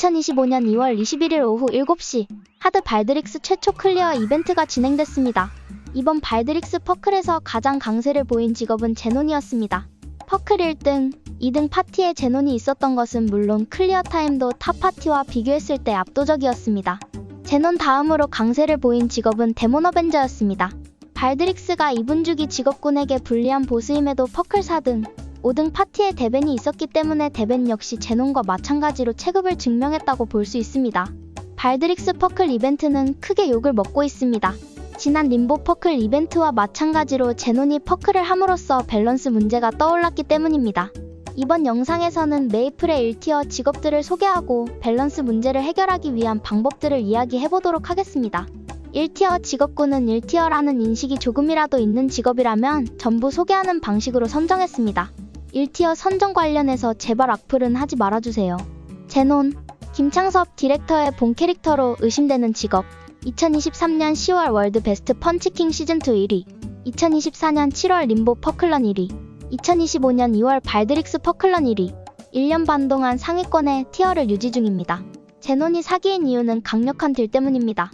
2025년 2월 21일 오후 7시 하드 발드릭스 최초 클리어 이벤트가 진행됐습니다. 이번 발드릭스 퍼클에서 가장 강세를 보인 직업은 제논이었습니다. 퍼클 1등, 2등 파티에 제논이 있었던 것은 물론 클리어 타임도 타 파티와 비교했을 때 압도적이었습니다. 제논 다음으로 강세를 보인 직업은 데몬 어벤져였습니다. 발드릭스가 2분 주기 직업군에게 불리한 보스임에도 퍼클 4등, 5등 파티에 데벤이 있었기 때문에 데벤 역시 제논과 마찬가지로 체급을 증명했다고 볼 수 있습니다. 발드릭스 퍼클 이벤트는 크게 욕을 먹고 있습니다. 지난 림보 퍼클 이벤트와 마찬가지로 제논이 퍼클을 함으로써 밸런스 문제가 떠올랐기 때문입니다. 이번 영상에서는 메이플의 1티어 직업들을 소개하고 밸런스 문제를 해결하기 위한 방법들을 이야기해보도록 하겠습니다. 1티어 직업군은 1티어라는 인식이 조금이라도 있는 직업이라면 전부 소개하는 방식으로 선정했습니다. 1티어 선정 관련해서 제발 악플은 하지 말아주세요. 제논, 김창섭 디렉터의 본 캐릭터로 의심되는 직업 2023년 10월 월드 베스트 펀치킹 시즌2 1위 2024년 7월 림보 퍼클런 1위 2025년 2월 발드릭스 퍼클런 1위 1년 반 동안 상위권의 티어를 유지 중입니다. 제논이 사기인 이유는 강력한 딜 때문입니다.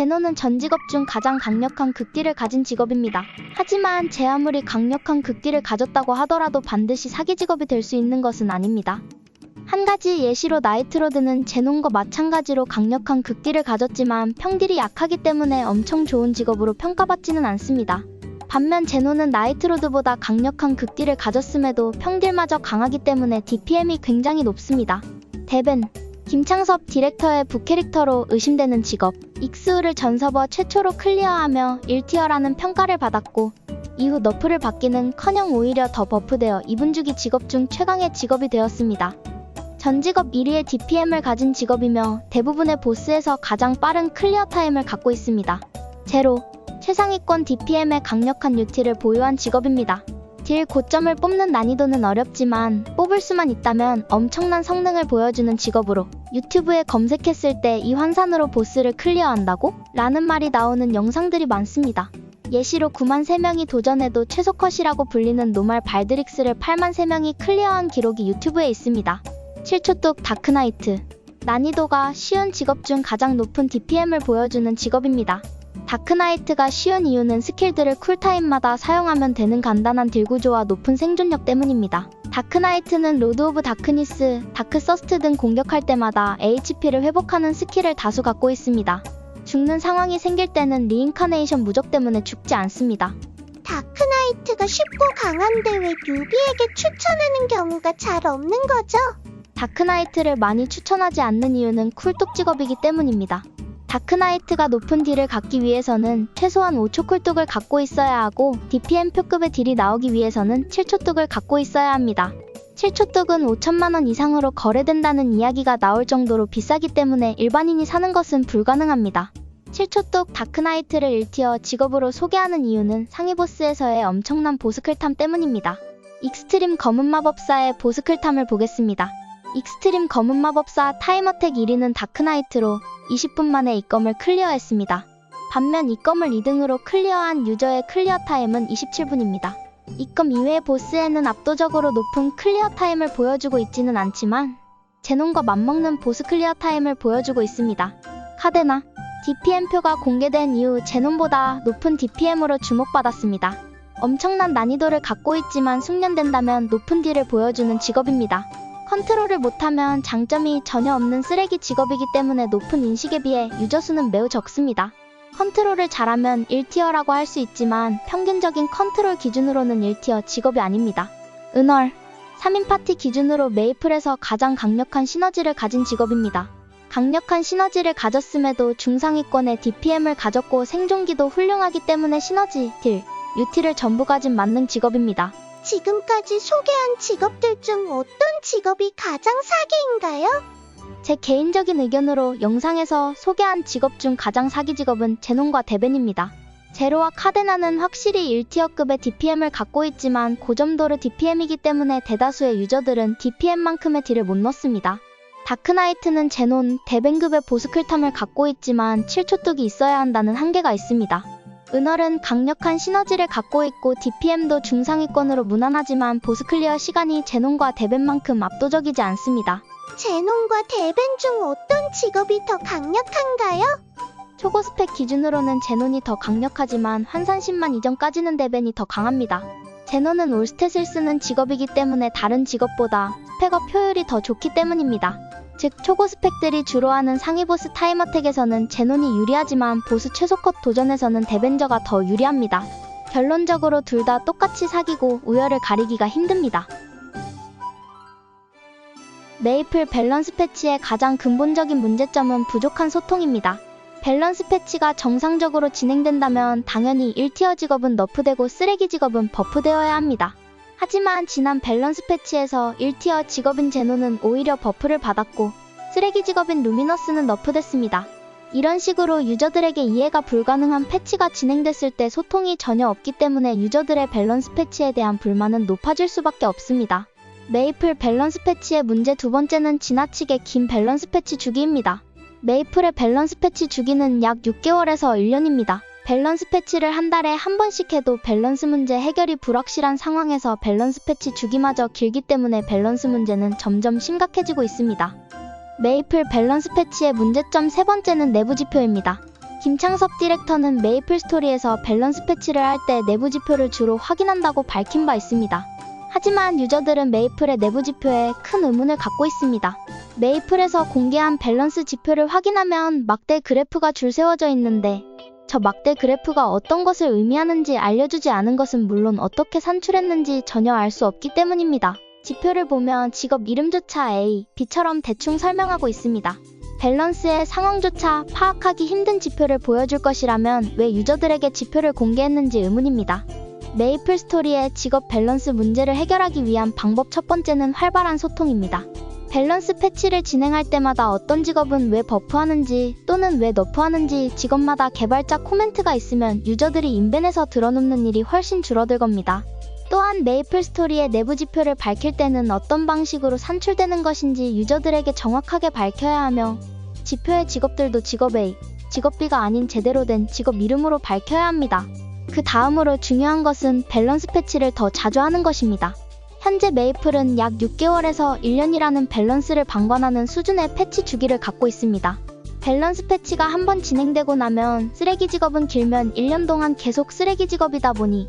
제논은 전 직업 중 가장 강력한 극딜을 가진 직업입니다. 하지만 제 아무리 강력한 극딜을 가졌다고 하더라도 반드시 사기 직업이 될 수 있는 것은 아닙니다. 한 가지 예시로 나이트로드는 제논과 마찬가지로 강력한 극딜을 가졌지만 평딜이 약하기 때문에 엄청 좋은 직업으로 평가받지는 않습니다. 반면 제논은 나이트로드보다 강력한 극딜을 가졌음에도 평딜마저 강하기 때문에 DPM이 굉장히 높습니다. 데벤, 김창섭 디렉터의 부캐릭터로 의심되는 직업, 익스우를 전 서버 최초로 클리어하며 1티어라는 평가를 받았고 이후 너프를 받기는 커녕 오히려 더 버프되어 2분 주기 직업 중 최강의 직업이 되었습니다. 전 직업 1위의 DPM을 가진 직업이며 대부분의 보스에서 가장 빠른 클리어 타임을 갖고 있습니다. 제로, 최상위권 DPM의 강력한 유티를 보유한 직업입니다. 딜 고점을 뽑는 난이도는 어렵지만 뽑을 수만 있다면 엄청난 성능을 보여주는 직업으로 유튜브에 검색했을 때 이 환산으로 보스를 클리어한다고? 라는 말이 나오는 영상들이 많습니다. 예시로 9만 3명이 도전해도 최소컷이라고 불리는 노말 발드릭스를 8만 3명이 클리어한 기록이 유튜브에 있습니다. 7초뚝 다크나이트 난이도가 쉬운 직업 중 가장 높은 DPM을 보여주는 직업입니다. 다크나이트가 쉬운 이유는 스킬들을 쿨타임마다 사용하면 되는 간단한 딜 구조와 높은 생존력 때문입니다. 다크나이트는 로드 오브 다크니스, 다크서스트 등 공격할 때마다 HP를 회복하는 스킬을 다수 갖고 있습니다. 죽는 상황이 생길 때는 리인카네이션 무적 때문에 죽지 않습니다. 다크나이트가 쉽고 강한데 왜 뉴비에게 추천하는 경우가 잘 없는 거죠? 다크나이트를 많이 추천하지 않는 이유는 쿨뚝 직업이기 때문입니다. 다크나이트가 높은 딜을 갖기 위해서는 최소한 5초 쿨뚝을 갖고 있어야 하고 DPM 표급의 딜이 나오기 위해서는 7초 뚝을 갖고 있어야 합니다. 7초 뚝은 5천만원 이상으로 거래된다는 이야기가 나올 정도로 비싸기 때문에 일반인이 사는 것은 불가능합니다. 7초 뚝 다크나이트를 1티어 직업으로 소개하는 이유는 상위 보스에서의 엄청난 보스클탐 때문입니다. 익스트림 검은 마법사의 보스클탐을 보겠습니다. 익스트림 검은 마법사 타임어택 1위는 다크나이트로 20분 만에 이검을 클리어했습니다. 반면 이검을 2등으로 클리어한 유저의 클리어 타임은 27분입니다. 이검 이외의 보스에는 압도적으로 높은 클리어 타임을 보여주고 있지는 않지만 제논과 맞먹는 보스 클리어 타임을 보여주고 있습니다. 카데나 DPM표가 공개된 이후 제논보다 높은 DPM으로 주목받았습니다. 엄청난 난이도를 갖고 있지만 숙련된다면 높은 딜을 보여주는 직업입니다. 컨트롤을 못하면 장점이 전혀 없는 쓰레기 직업이기 때문에 높은 인식에 비해 유저 수는 매우 적습니다. 컨트롤을 잘하면 1티어라고 할 수 있지만 평균적인 컨트롤 기준으로는 1티어 직업이 아닙니다. 은월 3인 파티 기준으로 메이플에서 가장 강력한 시너지를 가진 직업입니다. 강력한 시너지를 가졌음에도 중상위권의 DPM을 가졌고 생존기도 훌륭하기 때문에 시너지, 딜, 유티를 전부 가진 만능 직업입니다. 지금까지 소개한 직업들 중 어떤 직업이 가장 사기인가요? 제 개인적인 의견으로 영상에서 소개한 직업 중 가장 사기 직업은 제논과 데벤입니다. 제로와 카데나는 확실히 1티어급의 DPM을 갖고 있지만 고점도르 DPM이기 때문에 대다수의 유저들은 DPM만큼의 딜을 못 넣습니다. 다크나이트는 제논, 데벤급의 보스클탐을 갖고 있지만 7초뚝이 있어야 한다는 한계가 있습니다. 은얼은 강력한 시너지를 갖고 있고 DPM도 중상위권으로 무난하지만 보스클리어 시간이 제논과 데벤만큼 압도적이지 않습니다. 제논과 데벤 중 어떤 직업이 더 강력한가요? 초고 스펙 기준으로는 제논이 더 강력하지만 환산 10만 이전까지는 데벤이 더 강합니다. 제논은 올스탯을 쓰는 직업이기 때문에 다른 직업보다 스펙업 효율이 더 좋기 때문입니다. 즉 초고 스펙들이 주로 하는 상위 보스 타임어택에서는 제논이 유리하지만 보스 최소컷 도전에서는 데벤저가 더 유리합니다. 결론적으로 둘 다 똑같이 사기고 우열을 가리기가 힘듭니다. 메이플 밸런스 패치의 가장 근본적인 문제점은 부족한 소통입니다. 밸런스 패치가 정상적으로 진행된다면 당연히 1티어 직업은 너프되고 쓰레기 직업은 버프되어야 합니다. 하지만 지난 밸런스 패치에서 1티어 직업인 제노는 오히려 버프를 받았고 쓰레기 직업인 루미너스는 너프됐습니다. 이런 식으로 유저들에게 이해가 불가능한 패치가 진행됐을 때 소통이 전혀 없기 때문에 유저들의 밸런스 패치에 대한 불만은 높아질 수밖에 없습니다. 메이플 밸런스 패치의 문제 두 번째는 지나치게 긴 밸런스 패치 주기입니다. 메이플의 밸런스 패치 주기는 약 6개월에서 1년입니다. 밸런스 패치를 한 달에 한 번씩 해도 밸런스 문제 해결이 불확실한 상황에서 밸런스 패치 주기마저 길기 때문에 밸런스 문제는 점점 심각해지고 있습니다. 메이플 밸런스 패치의 문제점 세 번째는 내부 지표입니다. 김창섭 디렉터는 메이플 스토리에서 밸런스 패치를 할 때 내부 지표를 주로 확인한다고 밝힌 바 있습니다. 하지만 유저들은 메이플의 내부 지표에 큰 의문을 갖고 있습니다. 메이플에서 공개한 밸런스 지표를 확인하면 막대 그래프가 줄 세워져 있는데 저 막대 그래프가 어떤 것을 의미하는지 알려주지 않은 것은 물론 어떻게 산출했는지 전혀 알 수 없기 때문입니다. 지표를 보면 직업 이름조차 A, B처럼 대충 설명하고 있습니다. 밸런스의 상황조차 파악하기 힘든 지표를 보여줄 것이라면 왜 유저들에게 지표를 공개했는지 의문입니다. 메이플 스토리의 직업 밸런스 문제를 해결하기 위한 방법 첫 번째는 활발한 소통입니다. 밸런스 패치를 진행할 때마다 어떤 직업은 왜 버프하는지 또는 왜 너프하는지 직업마다 개발자 코멘트가 있으면 유저들이 인벤에서 들어놓는 일이 훨씬 줄어들 겁니다. 또한 메이플 스토리의 내부 지표를 밝힐 때는 어떤 방식으로 산출되는 것인지 유저들에게 정확하게 밝혀야 하며 지표의 직업들도 직업 A, 직업 B가 아닌 제대로 된 직업 이름으로 밝혀야 합니다. 그 다음으로 중요한 것은 밸런스 패치를 더 자주 하는 것입니다. 현재 메이플은 약 6개월에서 1년이라는 밸런스를 방관하는 수준의 패치 주기를 갖고 있습니다. 밸런스 패치가 한 번 진행되고 나면 쓰레기 직업은 길면 1년 동안 계속 쓰레기 직업이다 보니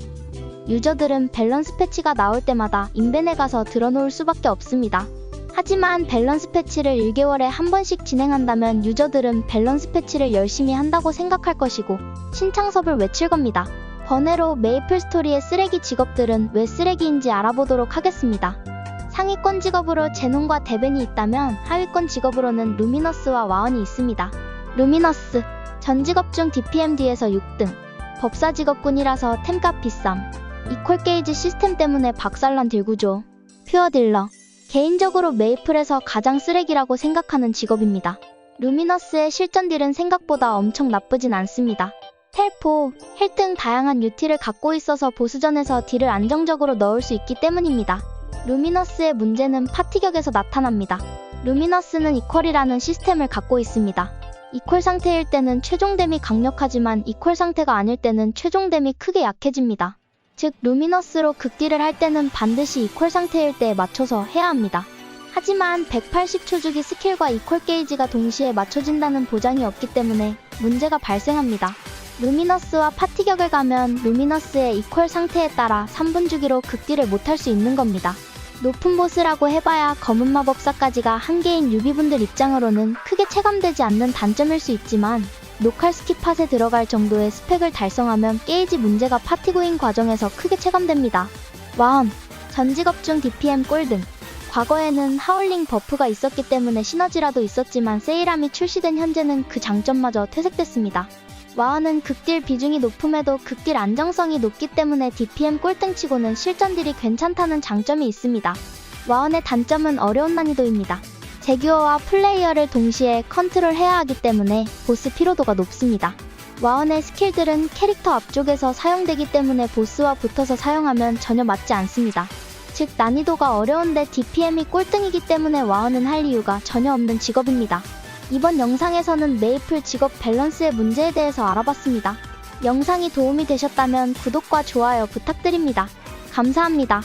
유저들은 밸런스 패치가 나올 때마다 인벤에 가서 들어놓을 수밖에 없습니다. 하지만 밸런스 패치를 1개월에 한 번씩 진행한다면 유저들은 밸런스 패치를 열심히 한다고 생각할 것이고 신창섭을 외칠 겁니다. 번외로 메이플 스토리의 쓰레기 직업들은 왜 쓰레기인지 알아보도록 하겠습니다. 상위권 직업으로 제논과 데벤이 있다면 하위권 직업으로는 루미너스와 와언이 있습니다. 루미너스 전 직업 중 DPMD에서 6등 법사 직업군이라서 템값 비쌈 이퀄 게이지 시스템 때문에 박살난 딜구조 퓨어 딜러 개인적으로 메이플에서 가장 쓰레기라고 생각하는 직업입니다. 루미너스의 실전 딜은 생각보다 엄청 나쁘진 않습니다. 텔포, 헬 등 다양한 유티를 갖고 있어서 보스전에서 딜을 안정적으로 넣을 수 있기 때문입니다. 루미너스의 문제는 파티격에서 나타납니다. 루미너스는 이퀄이라는 시스템을 갖고 있습니다. 이퀄 상태일 때는 최종 댐이 강력하지만 이퀄 상태가 아닐 때는 최종 댐이 크게 약해집니다. 즉 루미너스로 극딜을 할 때는 반드시 이퀄 상태일 때에 맞춰서 해야 합니다. 하지만 180초 주기 스킬과 이퀄 게이지가 동시에 맞춰진다는 보장이 없기 때문에 문제가 발생합니다. 루미너스와 파티격을 가면 루미너스의 이퀄 상태에 따라 3분 주기로 극딜을 못할 수 있는 겁니다. 높은 보스라고 해봐야 검은 마법사까지가 한계인 유비분들 입장으로는 크게 체감되지 않는 단점일 수 있지만 노칼 스킵팟에 들어갈 정도의 스펙을 달성하면 게이지 문제가 파티고인 과정에서 크게 체감됩니다. 와엄, 전 직업 중 DPM 꼴등. 과거에는 하울링 버프가 있었기 때문에 시너지라도 있었지만 세이람이 출시된 현재는 그 장점마저 퇴색됐습니다. 와어는 극딜 비중이 높음에도 극딜 안정성이 높기 때문에 DPM 꼴등치고는 실전딜이 괜찮다는 장점이 있습니다. 와언의 단점은 어려운 난이도입니다. 제규어와 플레이어를 동시에 컨트롤해야 하기 때문에 보스 피로도가 높습니다. 와언의 스킬들은 캐릭터 앞쪽에서 사용되기 때문에 보스와 붙어서 사용하면 전혀 맞지 않습니다. 즉 난이도가 어려운데 DPM이 꼴등이기 때문에 와언은 할 이유가 전혀 없는 직업입니다. 이번 영상에서는 메이플 직업 밸런스의 문제에 대해서 알아봤습니다. 영상이 도움이 되셨다면 구독과 좋아요 부탁드립니다. 감사합니다.